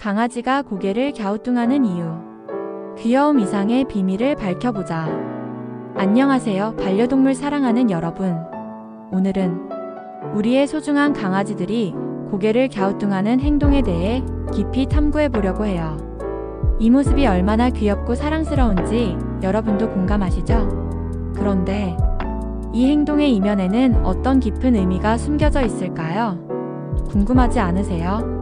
강아지가 고개를 갸우뚱하는 이유. 귀여움 이상의 비밀을 밝혀보자. 안녕하세요, 반려동물 사랑하는 여러분. 오늘은 우리의 소중한 강아지들이 고개를 갸우뚱하는 행동에 대해 깊이 탐구해 보려고 해요. 이 모습이 얼마나 귀엽고 사랑스러운지 여러분도 공감하시죠? 그런데 이 행동의 이면에는 어떤 깊은 의미가 숨겨져 있을까요? 궁금하지 않으세요?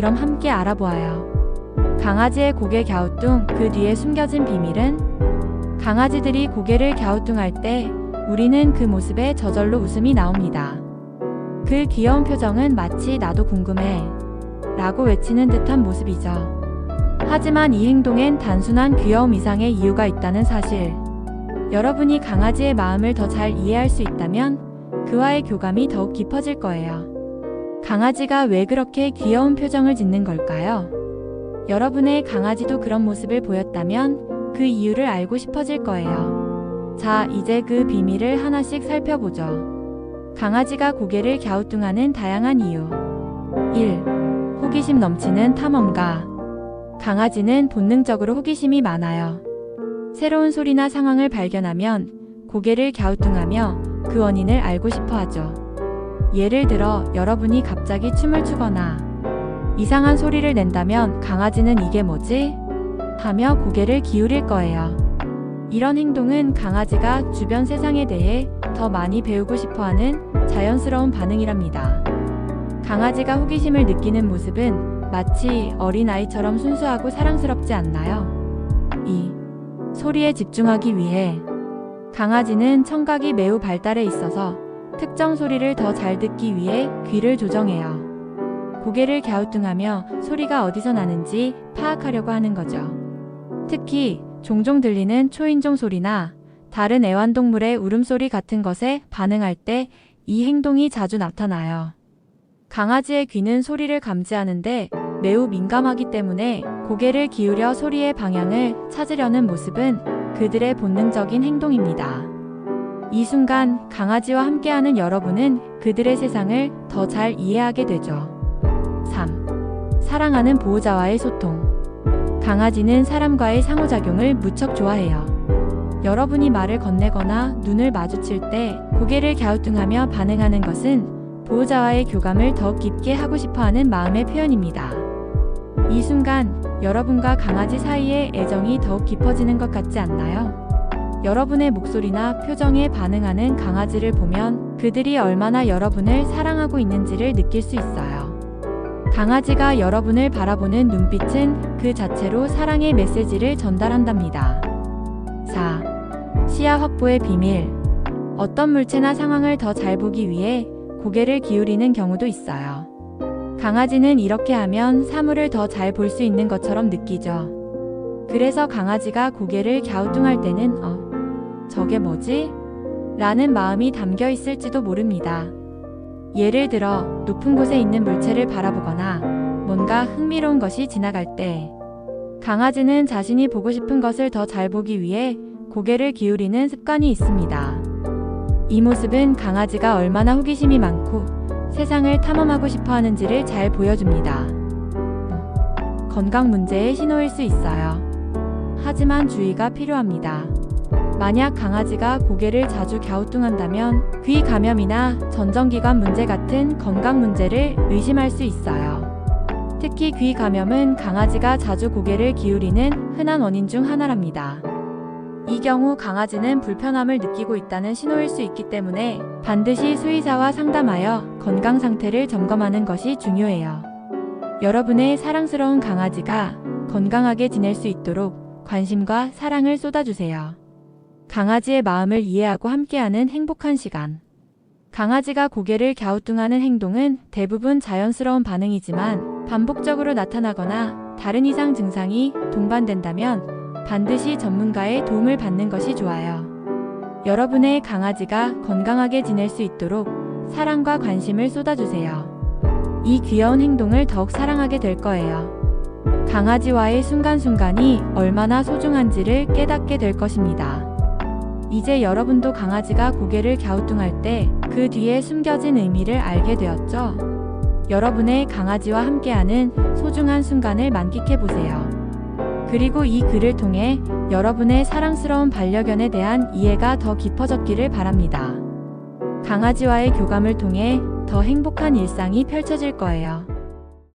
그럼 함께 알아보아요. 강아지의 고개 갸우뚱 그 뒤에 숨겨진 비밀은 강아지들이 고개를 갸우뚱할 때 우리는 그 모습에 저절로 웃음이 나옵니다. 그 귀여운 표정은 마치 나도 궁금해 라고 외치는 듯한 모습이죠. 하지만 이 행동엔 단순한 귀여움 이상의 이유가 있다는 사실. 여러분이 강아지의 마음을 더 잘 이해할 수 있다면 그와의 교감이 더욱 깊어질 거예요. 강아지가 왜 그렇게 귀여운 표정을 짓는 걸까요? 여러분의 강아지도 그런 모습을 보였다면 그 이유를 알고 싶어질 거예요. 자, 이제 그 비밀을 하나씩 살펴보죠. 강아지가 고개를 갸우뚱하는 다양한 이유. 1. 호기심 넘치는 탐험가. 강아지는 본능적으로 호기심이 많아요. 새로운 소리나 상황을 발견하면 고개를 갸우뚱하며 그 원인을 알고 싶어 하죠. 예를 들어 여러분이 갑자기 춤을 추거나 이상한 소리를 낸다면 강아지는 이게 뭐지? 하며 고개를 기울일 거예요. 이런 행동은 강아지가 주변 세상에 대해 더 많이 배우고 싶어 하는 자연스러운 반응이랍니다. 강아지가 호기심을 느끼는 모습은 마치 어린아이처럼 순수하고 사랑스럽지 않나요? 2. 소리에 집중하기 위해 강아지는 청각이 매우 발달해 있어서 특정 소리를 더 잘 듣기 위해 귀를 조정해요. 고개를 갸우뚱하며 소리가 어디서 나는지 파악하려고 하는 거죠. 특히 종종 들리는 초인종 소리나 다른 애완동물의 울음소리 같은 것에 반응할 때 이 행동이 자주 나타나요. 강아지의 귀는 소리를 감지하는데 매우 민감하기 때문에 고개를 기울여 소리의 방향을 찾으려는 모습은 그들의 본능적인 행동입니다. 이 순간 강아지와 함께하는 여러분은 그들의 세상을 더 잘 이해하게 되죠. 3. 사랑하는 보호자와의 소통. 강아지는 사람과의 상호작용을 무척 좋아해요. 여러분이 말을 건네거나 눈을 마주칠 때 고개를 갸우뚱하며 반응하는 것은 보호자와의 교감을 더 깊게 하고 싶어 하는 마음의 표현입니다. 이 순간 여러분과 강아지 사이의 애정이 더욱 깊어지는 것 같지 않나요? 여러분의 목소리나 표정에 반응하는 강아지를 보면 그들이 얼마나 여러분을 사랑하고 있는지를 느낄 수 있어요. 강아지가 여러분을 바라보는 눈빛은 그 자체로 사랑의 메시지를 전달한답니다. 4. 시야 확보의 비밀. 어떤 물체나 상황을 더 잘 보기 위해 고개를 기울이는 경우도 있어요. 강아지는 이렇게 하면 사물을 더 잘 볼 수 있는 것처럼 느끼죠. 그래서 강아지가 고개를 갸우뚱할 때는 어, 저게 뭐지? 라는 마음이 담겨 있을지도 모릅니다. 예를 들어 높은 곳에 있는 물체를 바라보거나 뭔가 흥미로운 것이 지나갈 때 강아지는 자신이 보고 싶은 것을 더 잘 보기 위해 고개를 기울이는 습관이 있습니다. 이 모습은 강아지가 얼마나 호기심이 많고 세상을 탐험하고 싶어 하는지를 잘 보여줍니다. 건강 문제의 신호일 수 있어요. 하지만 주의가 필요합니다. 만약 강아지가 고개를 자주 갸우뚱한다면 귀 감염이나 전정기관 문제 같은 건강 문제를 의심할 수 있어요. 특히 귀 감염은 강아지가 자주 고개를 기울이는 흔한 원인 중 하나랍니다. 이 경우 강아지는 불편함을 느끼고 있다는 신호일 수 있기 때문에 반드시 수의사와 상담하여 건강 상태를 점검하는 것이 중요해요. 여러분의 사랑스러운 강아지가 건강하게 지낼 수 있도록 관심과 사랑을 쏟아주세요. 강아지의 마음을 이해하고 함께하는 행복한 시간. 강아지가 고개를 갸우뚱하는 행동은 대부분 자연스러운 반응이지만 반복적으로 나타나거나 다른 이상 증상이 동반된다면 반드시 전문가의 도움을 받는 것이 좋아요. 여러분의 강아지가 건강하게 지낼 수 있도록 사랑과 관심을 쏟아주세요. 이 귀여운 행동을 더욱 사랑하게 될 거예요. 강아지와의 순간순간이 얼마나 소중한지를 깨닫게 될 것입니다. 이제 여러분도 강아지가 고개를 갸우뚱할 때 그 뒤에 숨겨진 의미를 알게 되었죠? 여러분의 강아지와 함께하는 소중한 순간을 만끽해 보세요. 그리고 이 글을 통해 여러분의 사랑스러운 반려견에 대한 이해가 더 깊어졌기를 바랍니다. 강아지와의 교감을 통해 더 행복한 일상이 펼쳐질 거예요.